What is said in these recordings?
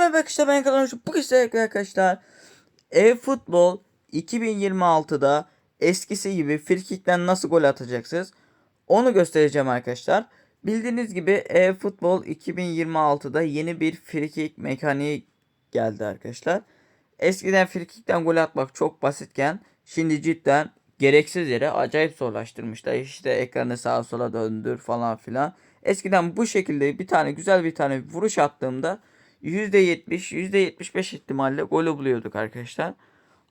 arkadaşlar ben Kalan Hoca. Bugün arkadaşlar e-futbol 2026'da eskisi gibi frikikten nasıl gol atacaksınız onu göstereceğim arkadaşlar. Bildiğiniz gibi e-futbol 2026'da yeni bir frikik mekaniği geldi arkadaşlar. Eskiden frikikten gol atmak çok basitken şimdi cidden gereksiz yere acayip zorlaştırmışlar. İşte ekranı sağa sola döndür falan filan. Eskiden bu şekilde bir tane güzel bir tane vuruş attığımda %70, %75 ihtimalle golü buluyorduk arkadaşlar.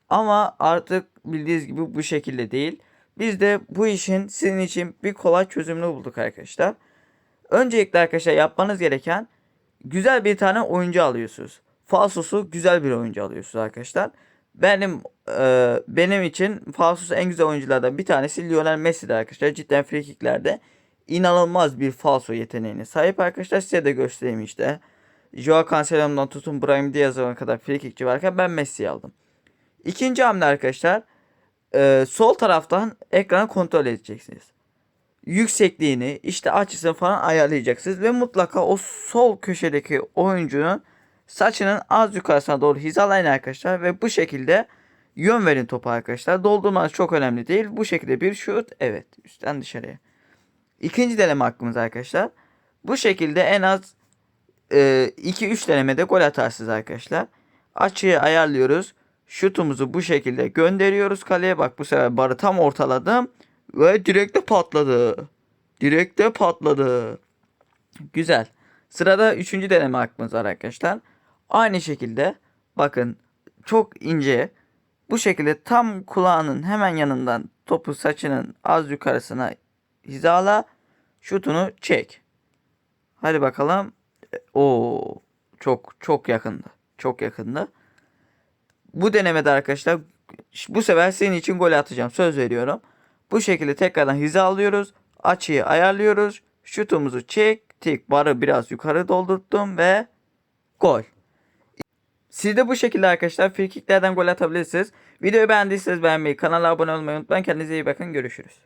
Ama artık bildiğiniz gibi bu şekilde değil. Biz de bu işin sizin için bir kolay çözümünü bulduk arkadaşlar. Öncelikle arkadaşlar yapmanız gereken güzel bir tane oyuncu alıyorsunuz. Falsosu güzel bir oyuncu alıyorsunuz arkadaşlar. Benim e, benim için falsosu en güzel oyunculardan bir tanesi Lionel Messi'dir arkadaşlar. Cidden frikiklerde inanılmaz bir falso yeteneğine sahip arkadaşlar. Size de göstereyim işte. Joao Cancelo'dan tutun Brahim Diaz'a kadar frikikçi varken ben Messi'yi aldım. İkinci hamle arkadaşlar e, sol taraftan ekranı kontrol edeceksiniz. Yüksekliğini işte açısını falan ayarlayacaksınız ve mutlaka o sol köşedeki oyuncunun saçının az yukarısına doğru hizalayın arkadaşlar ve bu şekilde yön verin topa arkadaşlar. Doldurmanız çok önemli değil. Bu şekilde bir şut evet üstten dışarıya. İkinci deneme hakkımız arkadaşlar. Bu şekilde en az 2-3 e, denemede gol atarsınız arkadaşlar. Açıyı ayarlıyoruz. Şutumuzu bu şekilde gönderiyoruz kaleye. Bak bu sefer barı tam ortaladım. Ve direkte patladı. Direkte patladı. Güzel. Sırada üçüncü deneme hakkımız var arkadaşlar. Aynı şekilde bakın çok ince bu şekilde tam kulağının hemen yanından topu saçının az yukarısına hizala şutunu çek. Hadi bakalım. O çok çok yakındı. Çok yakındı. Bu denemede arkadaşlar bu sefer senin için gol atacağım. Söz veriyorum. Bu şekilde tekrardan hiza alıyoruz. Açıyı ayarlıyoruz. Şutumuzu çektik. Barı biraz yukarı doldurttum ve gol. Siz de bu şekilde arkadaşlar frikiklerden gol atabilirsiniz. Videoyu beğendiyseniz beğenmeyi, kanala abone olmayı unutmayın. Kendinize iyi bakın. Görüşürüz.